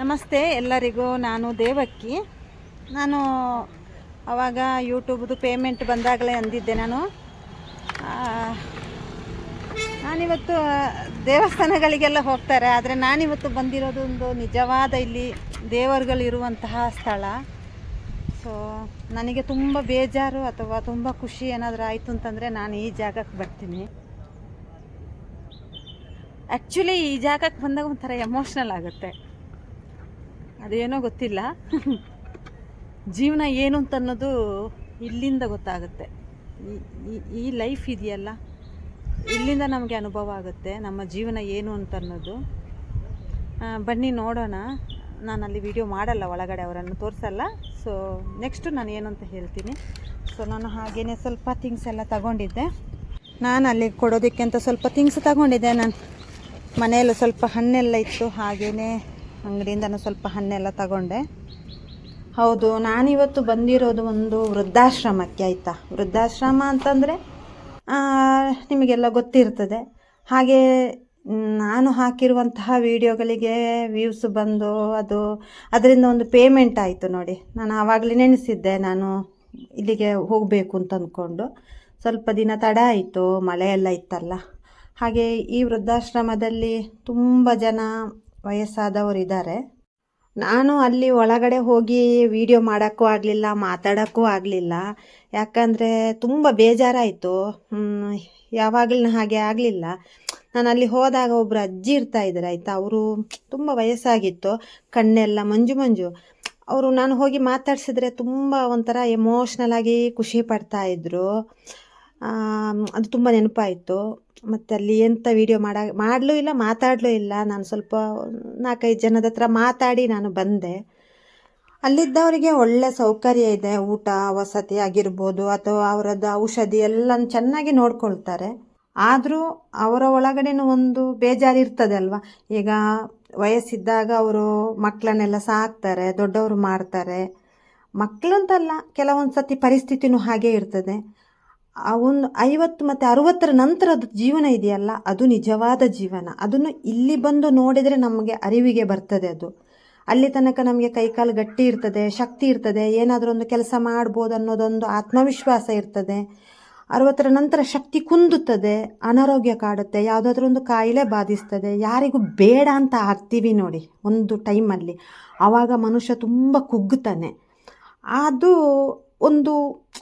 ನಮಸ್ತೆ ಎಲ್ಲರಿಗೂ. ನಾನು ದೇವಕ್ಕಿ. ನಾನು ಅವಾಗ ಯೂಟ್ಯೂಬ್ದು ಪೇಮೆಂಟ್ ಬಂದಾಗಲೇ ಅಂದಿದ್ದೆ ನಾನು. ನಾನಿವತ್ತು ದೇವಸ್ಥಾನಗಳಿಗೆಲ್ಲ ಹೋಗ್ತಾರೆ. ಆದರೆ ನಾನಿವತ್ತು ಬಂದಿರೋದು ಒಂದು ನಿಜವಾದ ಇಲ್ಲಿ ದೇವರುಗಳಿರುವಂತಹ ಸ್ಥಳ. ಸೊ ನನಗೆ ತುಂಬ ಬೇಜಾರು ಅಥವಾ ತುಂಬ ಖುಷಿ ಏನಾದರೂ ಆಯಿತು ಅಂತಂದರೆ ನಾನು ಈ ಜಾಗಕ್ಕೆ ಬರ್ತೀನಿ. ಆ್ಯಕ್ಚುಲಿ ಈ ಜಾಗಕ್ಕೆ ಬಂದಾಗ ಒಂಥರ ಎಮೋಷ್ನಲ್ ಆಗುತ್ತೆ. ಅದೇನೋ ಗೊತ್ತಿಲ್ಲ. ಜೀವನ ಏನು ಅಂತ ಅನ್ನೋದು ಇಲ್ಲಿಂದ ಗೊತ್ತಾಗುತ್ತೆ. ಈ- ಲೈಫ್ ಇದೆಯಲ್ಲ? ಇಲ್ಲಿಂದ ನಮಗೆ ಅನುಭವ ಆಗುತ್ತೆ, ನಮ್ಮ ಜೀವನ ಏನು ಅಂತ ಅನ್ನೋದು ಬನ್ನಿ ನೋಡೋಣ. ನಾನು ಅಲ್ಲಿ ವಿಡಿಯೋ ಮಾಡಲ್ಲ, ಒಳಗಡೆ ಅವರನ್ನು ತೋರಿಸಲ್ಲ. ಸೊ ನೆಕ್ಸ್ಟು ನಾನು ಏನು ಅಂತ ಹೇಳ್ತೀನಿ. ಸೊ ನಾನು ಹಾಗೇನೆ ಸ್ವಲ್ಪ ಥಿಂಗ್ಸ್ ಎಲ್ಲ ತಗೊಂಡಿದ್ದೆ. ನಾನು ಅಲ್ಲಿ ಕೊಡೋದಕ್ಕೆ ಅಂತ ಸ್ವಲ್ಪ ಥಿಂಗ್ಸ್ ತಗೊಂಡಿದ್ದೆ ನಾನು. ಮನೆಯಲ್ಲೂ ಸ್ವಲ್ಪ ಹಣ್ಣೆಲ್ಲ ಇತ್ತು ಹಾಗೆಯೇ ಅಂಗಡಿಯಿಂದನೂ ಸ್ವಲ್ಪ ಹಣ್ಣೆಲ್ಲ ತಗೊಂಡೆ. ಹೌದು, ನಾನಿವತ್ತು ಬಂದಿರೋದು ಒಂದು ವೃದ್ಧಾಶ್ರಮಕ್ಕೆ, ಆಯಿತಾ? ವೃದ್ಧಾಶ್ರಮ ಅಂತಂದರೆ ನಿಮಗೆಲ್ಲ ಗೊತ್ತಿರ್ತದೆ. ಹಾಗೆ, ನಾನು ಹಾಕಿರುವಂತಹ ವಿಡಿಯೋಗಳಿಗೆ ವ್ಯೂಸ್ ಬಂದು, ಅದು, ಅದರಿಂದ ಒಂದು ಪೇಮೆಂಟ್ ಆಯಿತು ನೋಡಿ. ನಾನು ಆವಾಗಲೇ ನೆನೆಸಿದ್ದೆ, ನಾನು ಇಲ್ಲಿಗೆ ಹೋಗಬೇಕು ಅಂತ ಅಂದ್ಕೊಂಡು. ಸ್ವಲ್ಪ ದಿನ ತಡ ಆಯಿತು ಮಳೆಯೆಲ್ಲ ಇತ್ತಲ್ಲ. ಹಾಗೆ ಈ ವೃದ್ಧಾಶ್ರಮದಲ್ಲಿ ತುಂಬ ಜನ ವಯಸ್ಸಾದವರು ಇದ್ದಾರೆ. ನಾನು ಅಲ್ಲಿ ಒಳಗಡೆ ಹೋಗಿ ವಿಡಿಯೋ ಮಾಡೋಕ್ಕೂ ಆಗಲಿಲ್ಲ ಮಾತಾಡೋಕ್ಕೂ ಆಗಲಿಲ್ಲ. ಯಾಕಂದರೆ ತುಂಬ ಬೇಜಾರಾಯಿತು. ಯಾವಾಗಲೂ ಹಾಗೆ ಆಗಲಿಲ್ಲ. ನಾನು ಅಲ್ಲಿ ಹೋದಾಗ ಒಬ್ಬರು ಅಜ್ಜಿ ಇರ್ತಾ ಇದ್ದಾರೆ ಆಯಿತಾ? ಅವರು ತುಂಬ ವಯಸ್ಸಾಗಿತ್ತು. ಕಣ್ಣೆಲ್ಲ ಮಂಜು ಮಂಜು. ಅವರು ನಾನು ಹೋಗಿ ಮಾತಾಡಿಸಿದ್ರೆ ತುಂಬ ಒಂಥರ ಎಮೋಷ್ನಲ್ ಆಗಿ ಖುಷಿ ಪಡ್ತಾ ಇದ್ರು. ಆಮ್, ಅದು ತುಂಬ ನೆನಪಾಯಿತು. ಮತ್ತು ಅಲ್ಲಿ ಎಂಥ ವೀಡಿಯೋ ಮಾಡ, ಮಾಡಲೂ ಇಲ್ಲ, ಮಾತಾಡಲೂ ಇಲ್ಲ. ನಾನು ಸ್ವಲ್ಪ ನಾಲ್ಕೈದು ಜನದ ಹತ್ರ ಮಾತಾಡಿ ನಾನು ಬಂದೆ. ಅಲ್ಲಿದ್ದವರಿಗೆ ಒಳ್ಳೆ ಸೌಕರ್ಯ ಇದೆ. ಊಟ, ವಸತಿ ಆಗಿರ್ಬೋದು, ಅಥವಾ ಅವರದ್ದು ಔಷಧಿ ಎಲ್ಲ ಚೆನ್ನಾಗಿ ನೋಡ್ಕೊಳ್ತಾರೆ. ಆದರೂ ಅವರ ಒಳಗಡೆನೂ ಒಂದು ಬೇಜಾರಿರ್ತದೆ ಅಲ್ವಾ? ಈಗ ವಯಸ್ಸಿದ್ದಾಗ ಅವರು ಮಕ್ಕಳನ್ನೆಲ್ಲ ಸಾಕ್ತಾರೆ, ದೊಡ್ಡವರು ಮಾಡ್ತಾರೆ. ಮಕ್ಕಳಂತಲ್ಲ ಕೆಲವೊಂದು ಸತಿ ಪರಿಸ್ಥಿತಿನೂ ಹಾಗೇ ಇರ್ತದೆ. ಆ ಒಂದು ಐವತ್ತು ಮತ್ತು ಅರುವತ್ತರ ನಂತರದ ಜೀವನ ಇದೆಯಲ್ಲ, ಅದು ನಿಜವಾದ ಜೀವನ. ಅದನ್ನು ಇಲ್ಲಿ ಬಂದು ನೋಡಿದರೆ ನಮಗೆ ಅರಿವಿಗೆ ಬರ್ತದೆ ಅದು. ಅಲ್ಲಿ ತನಕ ನಮಗೆ ಕೈಕಾಲು ಗಟ್ಟಿ ಇರ್ತದೆ, ಶಕ್ತಿ ಇರ್ತದೆ, ಏನಾದರೂ ಒಂದು ಕೆಲಸ ಮಾಡ್ಬೋದು ಅನ್ನೋದೊಂದು ಆತ್ಮವಿಶ್ವಾಸ ಇರ್ತದೆ. ಅರವತ್ತರ ನಂತರ ಶಕ್ತಿ ಕುಂದುತ್ತದೆ, ಅನಾರೋಗ್ಯ ಕಾಡುತ್ತೆ, ಯಾವುದಾದ್ರೂ ಒಂದು ಕಾಯಿಲೆ ಬಾಧಿಸ್ತದೆ. ಯಾರಿಗೂ ಬೇಡ ಅಂತ ಆಗ್ತೀವಿ ನೋಡಿ, ಒಂದು ಟೈಮಲ್ಲಿ ಆವಾಗ ಮನುಷ್ಯ ತುಂಬ ಕುಗ್ಗುತ್ತಾನೆ ಅದು ಒಂದು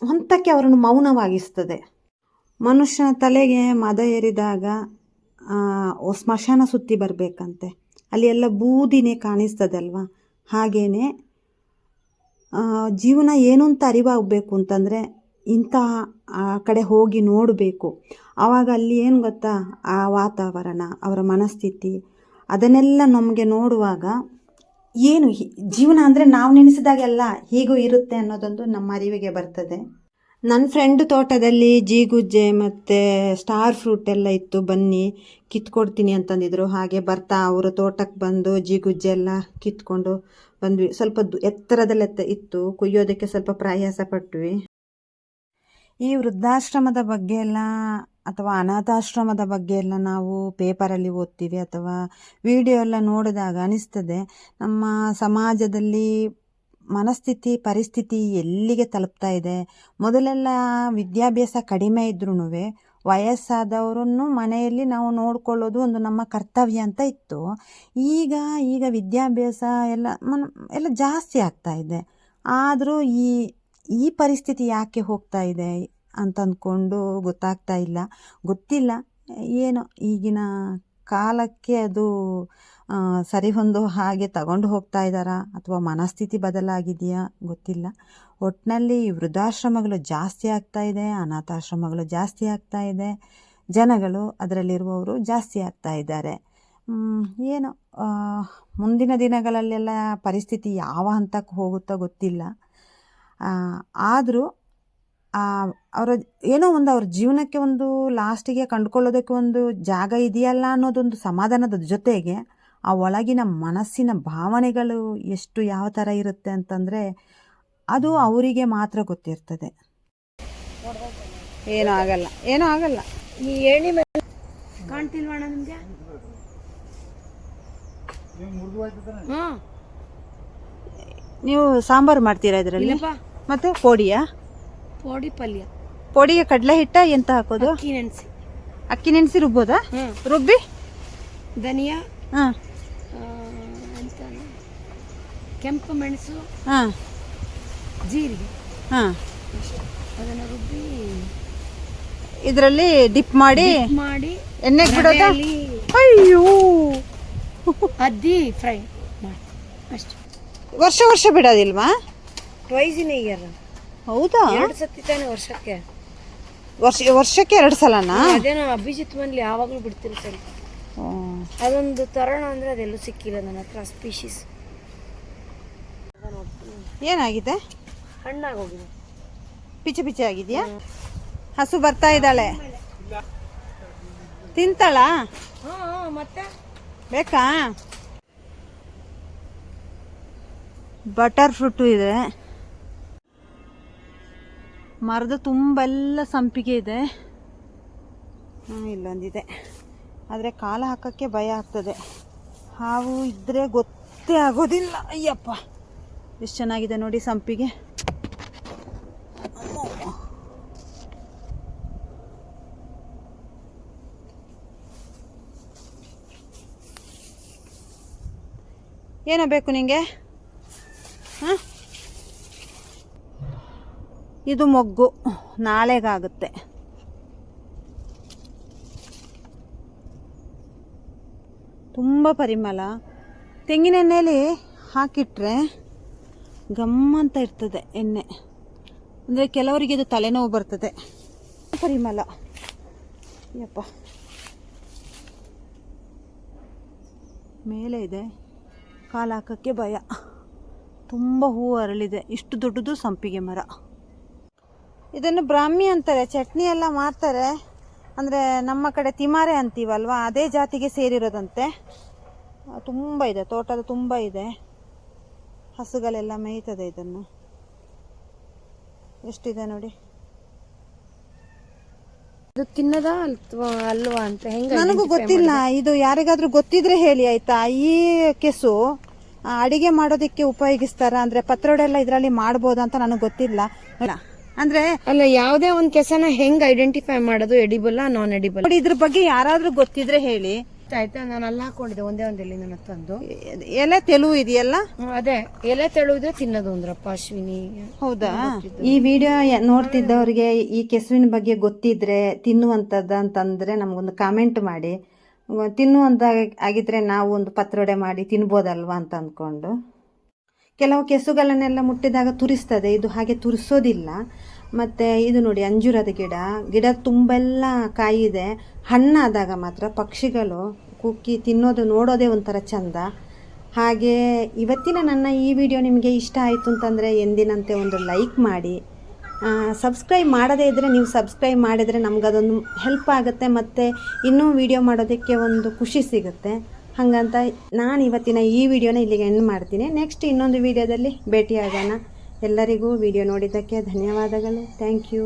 ಹಂತಕ್ಕೆ ಅವರನ್ನು ಮೌನವಾಗಿಸ್ತದೆ. ಮನುಷ್ಯನ ತಲೆಗೆ ಮದ ಏರಿದಾಗ ಸ್ಮಶಾನ ಸುತ್ತಿ ಬರಬೇಕಂತೆ. ಅಲ್ಲಿ ಎಲ್ಲ ಬೂದಿನೇ ಕಾಣಿಸ್ತದೆ ಅಲ್ವಾ ಜೀವನ ಏನು ಅಂತ ಅರಿವಾಗಬೇಕು ಅಂತಂದರೆ ಇಂತಹ ಆ, ಕಡೆ ಹೋಗಿ ನೋಡಬೇಕು. ಆವಾಗ ಅಲ್ಲಿ ಏನು ಗೊತ್ತಾ? ಆ ವಾತಾವರಣ, ಅವರ ಮನಸ್ಥಿತಿ, ಅದನ್ನೆಲ್ಲ ನಮಗೆ ನೋಡುವಾಗ ಏನು ಜೀವನ ಅಂದರೆ ನಾವು ನೆನೆಸಿದಾಗೆಲ್ಲ ಹೀಗೂ ಇರುತ್ತೆ ಅನ್ನೋದೊಂದು ನಮ್ಮ ಅರಿವಿಗೆ ಬರ್ತದೆ. ನನ್ನ ಫ್ರೆಂಡ್ ತೋಟದಲ್ಲಿ ಜೀಗುಜ್ಜೆ ಮತ್ತು ಸ್ಟಾರ್ ಫ್ರೂಟ್ ಎಲ್ಲ ಇತ್ತು, ಬನ್ನಿ, ಕಿತ್ಕೊಡ್ತೀನಿ ಅಂತಂದಿದ್ರು. ಹಾಗೆ ಬರ್ತಾ ಅವರು ತೋಟಕ್ಕೆ ಬಂದು ಜೀಗುಜ್ಜೆ ಎಲ್ಲ ಕಿತ್ಕೊಂಡು ಬಂದ್ವಿ. ಸ್ವಲ್ಪ ಎತ್ತರದಲ್ಲಿ ಎತ್ತ, ಇತ್ತು. ಕುಯ್ಯೋದಕ್ಕೆ ಸ್ವಲ್ಪ ಪ್ರಯಾಸ ಪಟ್ವಿ. ಈ ವೃದ್ಧಾಶ್ರಮದ ಬಗ್ಗೆ ಎಲ್ಲ ಅಥವಾ ಅನಾಥಾಶ್ರಮದ ಬಗ್ಗೆ ಎಲ್ಲ ನಾವು ಪೇಪರಲ್ಲಿ ಓದ್ತೀವಿ ಅಥವಾ ವಿಡಿಯೋ ಎಲ್ಲ ನೋಡಿದಾಗ ಅನಿಸ್ತದೆ, ನಮ್ಮ ಸಮಾಜದಲ್ಲಿ ಮನಸ್ಥಿತಿ, ಪರಿಸ್ಥಿತಿ ಎಲ್ಲಿಗೆ ತಲುಪ್ತಾ ಇದೆ? ಮೊದಲೆಲ್ಲ ವಿದ್ಯಾಭ್ಯಾಸ ಕಡಿಮೆ ಇದ್ರೂ ವಯಸ್ಸಾದವರನ್ನು ಮನೆಯಲ್ಲಿ ನಾವು ನೋಡ್ಕೊಳ್ಳೋದು ಒಂದು ನಮ್ಮ ಕರ್ತವ್ಯ ಅಂತ ಇತ್ತು. ಈಗ ಈಗ ವಿದ್ಯಾಭ್ಯಾಸ ಎಲ್ಲ ಮನ್, ಎಲ್ಲ ಜಾಸ್ತಿ ಆಗ್ತಾ ಇದೆ. ಆದರೂ ಈ ಈ ಪರಿಸ್ಥಿತಿ ಯಾಕೆ ಹೋಗ್ತಾ ಇದೆ? ಅಂತ ಅಂದ್ಕೊಂಡು ಗೊತ್ತಾಗ್ತಾ ಇಲ್ಲ. ಗೊತ್ತಿಲ್ಲ. ಏನೋ ಈಗಿನ ಕಾಲಕ್ಕೆ ಅದು ಸರಿ ಹೊಂದೋ ಹಾಗೆ ತಗೊಂಡು ಹೋಗ್ತಾ ಇದ್ದಾರಾ? ಅಥವಾ ಮನಸ್ಥಿತಿ ಬದಲಾಗಿದೆಯಾ? ಗೊತ್ತಿಲ್ಲ. ಒಟ್ಟಿನಲ್ಲಿ ವೃದ್ಧಾಶ್ರಮಗಳು ಜಾಸ್ತಿ ಆಗ್ತಾ ಇದೆ, ಅನಾಥಾಶ್ರಮಗಳು ಜಾಸ್ತಿ ಆಗ್ತಾ ಇದೆ, ಜನಗಳು ಅದರಲ್ಲಿರುವವರು ಜಾಸ್ತಿ ಆಗ್ತಾ ಇದ್ದಾರೆ. ಏನೋ ಮುಂದಿನ ದಿನಗಳಲ್ಲೆಲ್ಲ ಪರಿಸ್ಥಿತಿ ಯಾವ ಹಂತಕ್ಕೆ ಹೋಗುತ್ತೋ ಗೊತ್ತಿಲ್ಲ. ಆದರೂ ಅವರ ಏನೋ ಒಂದು ಅವ್ರ ಜೀವನಕ್ಕೆ ಒಂದು ಲಾಸ್ಟಿಗೆ ಕಂಡುಕೊಳ್ಳೋದಕ್ಕೆ ಒಂದು ಜಾಗ ಇದೆಯಲ್ಲ ಅನ್ನೋದೊಂದು ಸಮಾಧಾನದ ಜೊತೆಗೆ ಆ ಒಳಗಿನ ಮನಸ್ಸಿನ ಭಾವನೆಗಳು ಎಷ್ಟು ಯಾವ ಥರ ಇರುತ್ತೆ ಅಂತಂದರೆ ಅದು ಅವರಿಗೆ ಮಾತ್ರ ಗೊತ್ತಿರ್ತದೆ. ಏನೂ ಆಗಲ್ಲ ಏನೂ ಆಗಲ್ಲ. ಈ ಏಣಿ ಮೇಲೆ ಕಾಣ್ತಿಲ್ವಣ್ಣ ನಿಮ್ಗೆ? ನೀವು ಸಾಂಬಾರು ಮಾಡ್ತೀರಾ ಇದರಲ್ಲಿ? ಮತ್ತೆ ಪೋಡಿಯಾ ಪೋಡಿ ಪಲ್ಯ. ಪೋಡಿಗೆ ಕಡಲೆ ಹಿಟ್ಟ ಎಂತ ಹಾಕೋದು? ಅಕ್ಕಿ ನೆನೆಸಿ. ಅಕ್ಕಿ ನೆನೆಸಿ ರುಬ್ಬೋದಾ? ರುಬ್ಬಿ? ಧನಿಯಾ ಹಾಂ. ಎಂತ ಕೆಂಪು ಮೆಣಸು ಹಾಂ. ಜೀರಿಗೆ. ಹಾಂ. ಅದನ್ನು ರುಬ್ಬಿ. ಇದರಲ್ಲಿ ಡಿಪ್ ಮಾಡಿ ಮಾಡಿ ಎಣ್ಣೆ ಬಿಡೋದಾ? ರವೆಯಲ್ಲಿ ಅಯ್ಯೋ. ಅದ್ದಿ ಫ್ರೈ ಮಾಡಿ. ಅಷ್ಟು. ವರ್ಷ ವರ್ಷ ಬಿಡೋದಿಲ್ವಾ? ಟ್ವೈಸ್ ಇನ್ ಇಯರ್ ಹೌದಾ? ಎರಡು ಸತಿ ತಾನೆ ವರ್ಷಕ್ಕೆ. ವರ್ಷ ವರ್ಷಕ್ಕೆ ಎರಡು ಸಲನಾ? ಅದೇನೋ ಅಭಿಜಿತ್ ಮನ್ಲಿ ಯಾವಾಗಲೂ ಬಿಡ್ತಿರ್ತಾರೆ ಅದೊಂದು ತರಣ ಅಂದ್ರೆ ಅದೆಲ್ಲೂ ಸಿಕ್ಕಿಲ್ಲ ನನ್ನ ಹತ್ರ ಸ್ಪೀಶೀಸ್ ಏನಾಗಿದೆ? ಹಣ್ಣಾಗೋಗಿದೆ. ಪಿಚೆ ಪಿಚೆ ಆಗಿದೆಯಾ? ಹಸು ಬರ್ತಾ ಇದ್ದಾಳೆ. ತಿಂತಾಳ? ಹಾಂ ಮತ್ತೆ? ಬೇಕಾ? ಬಟರ್ ಫ್ರೂಟು ಇದೆ. ಮರದ ತುಂಬೆಲ್ಲ ಸಂಪಿಗೆ ಇದೆ. ಹಾಂ ಇಲ್ಲೊಂದಿದೆ. ಆದರೆ ಕಾಲ ಹಾಕೋಕ್ಕೆ ಭಯ ಆಗ್ತದೆ. ಹಾವು ಇದ್ದರೆ ಗೊತ್ತೇ ಆಗೋದಿಲ್ಲ. ಅಯ್ಯಪ್ಪ. ಎಷ್ಟು ಚೆನ್ನಾಗಿದೆ ನೋಡಿ ಸಂಪಿಗೆ. ಏನೋ ಬೇಕು ನಿಂಗೆ? ಹಾಂ? ಇದು ಮೊಗ್ಗು. ನಾಳೆಗಾಗುತ್ತೆ. ತುಂಬ ಪರಿಮಳ. ತೆಂಗಿನ ಎಣ್ಣೆಯಲ್ಲಿ ಹಾಕಿಟ್ರೆ ಗಮ್ಮಂತ ಇರ್ತದೆ ಎಣ್ಣೆ. ಅಂದರೆ ಕೆಲವರಿಗೆ ಇದು ತಲೆನೋವು ಬರ್ತದೆ. ಪರಿಮಳ. ಯಪ್ಪ. ಮೇಲೆ ಇದೆ. ಕಾಲು ಹಾಕೋಕ್ಕೆ ಭಯ. ತುಂಬ ಹೂವು ಅರಳಿದೆ. ಇಷ್ಟು ದೊಡ್ಡದು ಸಂಪಿಗೆ ಮರ. ಇದನ್ನು ಬ್ರಾಹ್ಮಿ ಅಂತಾರೆ ಚಟ್ನಿ ಎಲ್ಲ ಮಾಡ್ತಾರೆ. ಅಂದರೆ ನಮ್ಮ ಕಡೆ ತಿಮಾರೆ ಅಂತೀವಲ್ವ ಅದೇ ಜಾತಿಗೆ ಸೇರಿರೋದಂತೆ. ತುಂಬ ಇದೆ ತೋಟದ ತುಂಬ ಇದೆ. ಹಸುಗಳೆಲ್ಲ ಮೇಯ್ತದೆ ಇದನ್ನು. ಎಷ್ಟಿದೆ ನೋಡಿ. ಇದು ತಿನ್ನದ ಅಲ್ವಾ ಅಲ್ವಾ ಅಂತ ಹೆಂಗೆ ನನಗೂ ಗೊತ್ತಿಲ್ಲ ಇದು ಯಾರಿಗಾದ್ರೂ ಗೊತ್ತಿದ್ರೆ ಹೇಳಿ ಆಯ್ತಾ? ಈ ಕೆಸು ಅಡಿಗೆ ಮಾಡೋದಕ್ಕೆ ಉಪಯೋಗಿಸ್ತಾರ? ಅಂದ್ರೆ ಪತ್ರೊಡೆ ಎಲ್ಲ ಇದರಲ್ಲಿ ಮಾಡ್ಬೋದಾ ಅಂತ ನನಗೆ ಗೊತ್ತಿಲ್ಲ. ಅಂದ್ರೆ ಅಲ್ಲ ಯಾವ್ದೇ ಒಂದ್ ಕೆಸನ ಹೆಂಗ್ ಐಡೆಂಟಿಫೈ ಮಾಡೋದು ಎಡಿಬಲ್ ನಾನ್ ಎಡಿಬಲ್ ಇದ್ರ ಬಗ್ಗೆ ಯಾರಾದ್ರೂ ಗೊತ್ತಿದ್ರೆ ಹೇಳಿ. ಆಯ್ತಾ ನಾನು ಅಲ್ಲ ಹಾಕೊಂಡಿದ್ದೆ ಒಂದೇ ಒಂದಲ್ಲಿ ನನ್ನ ತಂದು ಎಲೆ ತೆಲುವು ಇದೆಯಲ್ಲ? ಅದೇ ಎಲೆ ತೆಳುವುದ್ರೆ ತಿನ್ನೋದು ಅಂದ್ರಪ್ಪ ಅಶ್ವಿನಿ. ಹೌದಾ? ಈ ವಿಡಿಯೋ ನೋಡ್ತಿದ್ದವ್ರಿಗೆ ಈ ಕೆಸುವಿನ ಬಗ್ಗೆ ಗೊತ್ತಿದ್ರೆ ತಿನ್ನುವಂತದ್ದ ಅಂತಂದ್ರೆ ನಮಗೊಂದು ಕಾಮೆಂಟ್ ಮಾಡಿ. ತಿನ್ನುವಂತ ಆಗಿದ್ರೆ ನಾವು ಒಂದು ಪತ್ರೊಡೆ ಮಾಡಿ ತಿನ್ಬೋದಲ್ವಾ ಅಂತ ಅಂದ್ಕೊಂಡು. ಕೆಲವು ಕೆಸುಗಳನ್ನೆಲ್ಲ ಮುಟ್ಟಿದಾಗ ತುರಿಸ್ತದೆ. ಇದು ಹಾಗೆ ತುರಿಸೋದಿಲ್ಲ. ಮತ್ತು ಇದು ನೋಡಿ, ಅಂಜೂರದ ಗಿಡ. ಗಿಡ ತುಂಬೆಲ್ಲ ಕಾಯಿದೆ. ಹಣ್ಣಾದಾಗ ಮಾತ್ರ ಪಕ್ಷಿಗಳು ಕುಕ್ಕಿ ತಿನ್ನೋದು ನೋಡೋದೇ ಒಂಥರ ಚಂದ. ಹಾಗೆ ಇವತ್ತಿನ ನನ್ನ ಈ ವಿಡಿಯೋ ನಿಮಗೆ ಇಷ್ಟ ಆಯಿತು ಅಂತಂದರೆ ಎಂದಿನಂತೆ ಒಂದು ಲೈಕ್ ಮಾಡಿ. ಸಬ್ಸ್ಕ್ರೈಬ್ ಮಾಡದೇ ಇದ್ದರೆ ನೀವು ಸಬ್ಸ್ಕ್ರೈಬ್ ಮಾಡಿದರೆ ನಮಗದೊಂದು ಹೆಲ್ಪ್ ಆಗುತ್ತೆ ಮತ್ತು ಇನ್ನೂ ವಿಡಿಯೋ ಮಾಡೋದಕ್ಕೆ ಒಂದು ಖುಷಿ ಸಿಗುತ್ತೆ. ಹಾಗಂತ ನಾನು ಇವತ್ತಿನ ಈ ವಿಡಿಯೋನ ಇಲ್ಲಿಗೆ ಎಂಡ್ ಮಾಡ್ತೀನಿ. ನೆಕ್ಸ್ಟ್ ಇನ್ನೊಂದು ವಿಡಿಯೋದಲ್ಲಿ ಭೇಟಿಯಾಗೋಣ. ಎಲ್ಲರಿಗೂ ವಿಡಿಯೋ ನೋಡಿದ್ದಕ್ಕೆ ಧನ್ಯವಾದಗಳು. Thank you